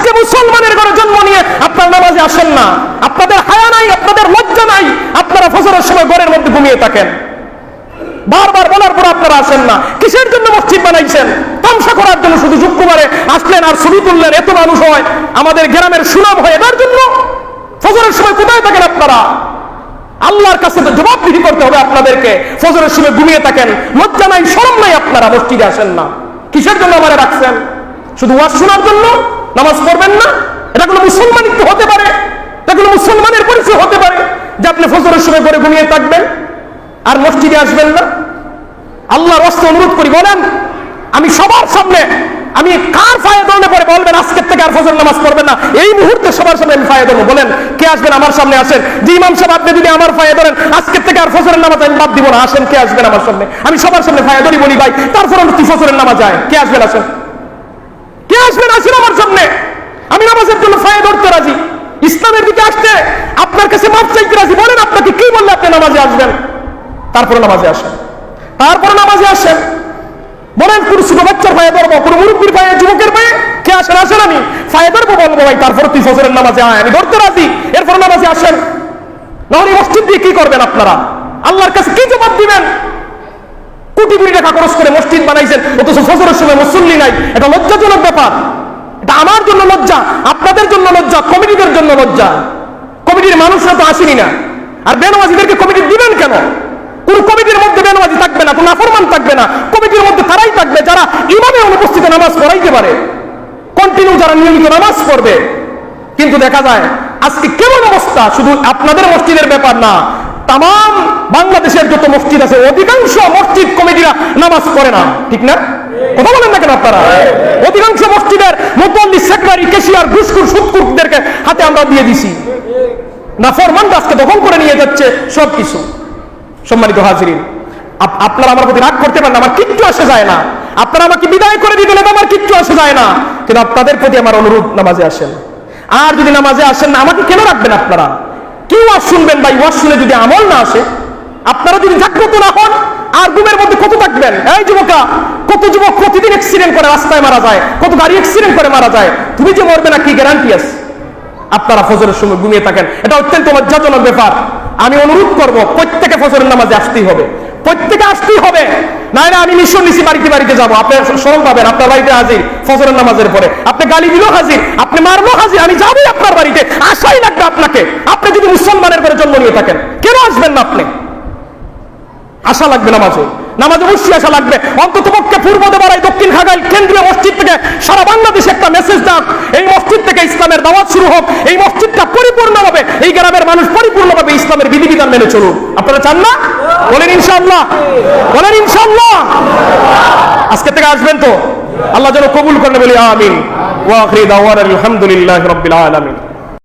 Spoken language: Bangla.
আজকে মুসলমানের ঘরে জন্ম নিয়ে আপনার নামাজে আসেন না। আপনাদের হায়া নাই, আপনাদের লজ্জা নাই, আপনারা ফজরের সময় ঘরের মধ্যে ঘুমিয়ে থাকেন। বারবার বলার পর আপনারা আসেন না। কিসের জন্য মসজিদ বানাইছেন? তামসা করার জন্য শুধু শুক্রবারে আসলেন আর ছবি তুললেন, এত মানুষ হয়। আমাদের গ্রামের সুনাম হয় এটার জন্য। ফজরের সময় কোথায় থাকেন আপনারা? আল্লাহর কাছে তো জবাবদিহি করতে হবে আপনাদেরকে। ফজরের সময় ঘুমিয়ে থাকেন। লজ্জা নাই, শরম নাই আপনারা মসজিদে আসেন না। কিসের জন্য আমারে রাখছেন? শুধু ওয়াজ শোনার জন্য? নামাজ পড়বেন না? এটা কোনো মুসলমানিত্ব হতে পারে। এটা কোনো মুসলমানের পরিচয় হতে পারে যে আপনি ফজরের সময় করে ঘুমিয়ে থাকবেন আর মসজিদে আসবেন না। আল্লাহর রাস্তা অনুরোধ করি, বলেন, আমি সবার সামনে, আমি কার ফায়ে দৌড়ে পরে বলবেন, আজকের থেকে আর ফজর নামাজ পড়বেন না। এই মুহূর্তে সবার সামনে আমি ফায়ে ধরবো বলেন, কে আসবেন আমার সামনে আসেন? যে ইমাম সাহেব, আপনি যদি আমার ফায়ে ধরেন, আজকের থেকে আর ফজরের নামাজ আমি বাদ দিব না। আসেন, কে আসবেন আমার সামনে? আমি সবার সামনে ফায়ে ধরি বলি, ভাই, তারপর কি ফজরের নামাজ যায় কে আসবেন, আসেন? আসবেন আমার সামনে আমি নামাজের জন্য ফায়ে ধরতে রাজি। ইসলামের দিকে আসতে আপনার কাছে চাইতে রাজি। বলেন আপনাকে কি বললে আপনি নামাজে আসবেন? তারপরে নামাজে আসেন। তারপরে নামাজে আসেন। বলেন ছোট বাচ্চার পায়ে ধরবো মুরব্বীর পায়ে, যুবকের পায়ে? কে আসেন আসেন আমি পায়ে ধরবো, বলব, ভাই তুই ফজরের নামাজে আয়, আমি ধরতে রাজি। এরপর নামাজে আসেন। নাহলে মসজিদ দিয়ে কি করবেন আপনারা? আল্লাহর কাছে কি জবাব দিবেন? কোটি কোটি টাকা খরচ করে মসজিদ বানাইছেন, অথচ ফজরের সময় মুসল্লি নাই। এটা লজ্জাজনক ব্যাপার। এটা আমার জন্য লজ্জা, আপনাদের জন্য লজ্জা, কমিটিদের জন্য লজ্জা। কমিটির মানুষরা তো আসেনি না। আর বেনওয়াজিদেরকে কমিটি দিবেন কেন? কোন কমিটির মধ্যে বেনওয়াজি থাকবে না, কোন আফরমান থাকবে না। কমিটির মধ্যে তারাই থাকবে যারা ইমামে অনুপস্থিত নামাজ পড়াইতে পারে। কন্টিনিউ যারা নিয়মিত নামাজ পড়বে। কিন্তু দেখা যায়, আজকে কেমন অবস্থা? শুধু আপনাদের মসজিদের ব্যাপার না তাম বাংলাদেশের যত মসজিদ আছে, অধিকাংশ মসজিদ কমিটিরা নামাজ পড়ে না। ঠিক না? কথা বলেন না কেন আপনারা? অধিকাংশ মসজিদের মুতল্লি সেক্রেটারি, কেশিয়ার, ঘুষখুর সুৎকুরদেরকে হাতে আমরা দিয়ে দিছি। না ফরমান আজকে দখল করে নিয়ে যাচ্ছে সবকিছু। সম্মানিত হাজিরিন আপনারা আমার প্রতি রাগ করতে পারেন আমার কিচ্ছু আসে যায় না। আপনারা আমাকে বিদায় করে দিতে তো আমার কিচ্ছু আসে যায় না। কিন্তু আপনাদের প্রতি আমার অনুরোধ, নামাজে আসেন। আর যদি নামাজে আসেন না, আমাকে কেন রাখবেন আপনারা? কি ওয়াজ শুনবেন ভাই ওয়াজ শুনে যদি আমল না আসে, আপনারা যদি জাগ্রত না হন, আর ঘুমের মধ্যে কত থাকবেন? এই যুবকা কত যুবক প্রতিদিন অ্যাক্সিডেন্ট করে রাস্তায় মারা যায়, কত গাড়ি অ্যাক্সিডেন্ট করে মারা যায়, তুমি যে মরবে না, কি গ্যারান্টি আছে? আপনারা ফজরের সময় ঘুমিয়ে থাকেন। এটা অত্যন্ত লজ্জাজনক ব্যাপার। আমি অনুরোধ করব, প্রত্যেকে ফজরের নামাজে আসতেই হবে। প্রত্যেকে আসতেই হবে। না না আমি মিশন নিছি, বাড়িতে বাড়িতে যাব। আপনি স্মরণ পাবেন, আপনার বাড়িতে হাজির, ফজরের নামাজের পরে। আপনি গালি দিলেও হাজির, আপনি মারলেও হাজির, আমি যাবোই আপনার বাড়িতে আসাই লাগবে আপনাকে আপনি যদি মুসলমানের থাকেন কেন আসবেন না আপনি? আশা লাগবে নামাজে। নামাজে অবশ্যই আশা লাগবে। অন্তত পক্ষে পূর্ব দেবারাই দক্ষিণ খাগাই কেন্দ্রীয় মসজিদ থেকে সারা বাংলাদেশে একটা মেসেজ এই মসজিদ থেকে ইসলামের দাওয়াত শুরু হোক। এই মসজিদটা পরিপূর্ণভাবে, এই গ্রামের মানুষ পরিপূর্ণভাবে ইসলামের বিধিবিধান মেনে চলুন আপনারা চান না? বলেন ইনশাআল্লাহ। বলেন ইনশাআল্লাহ। আজকে থেকে আসবেন তো? আল্লাহ যেন কবুল করেন বলি, আমিন। ওয়া আখিরি দাওয়ানা আলহামদুলিল্লাহি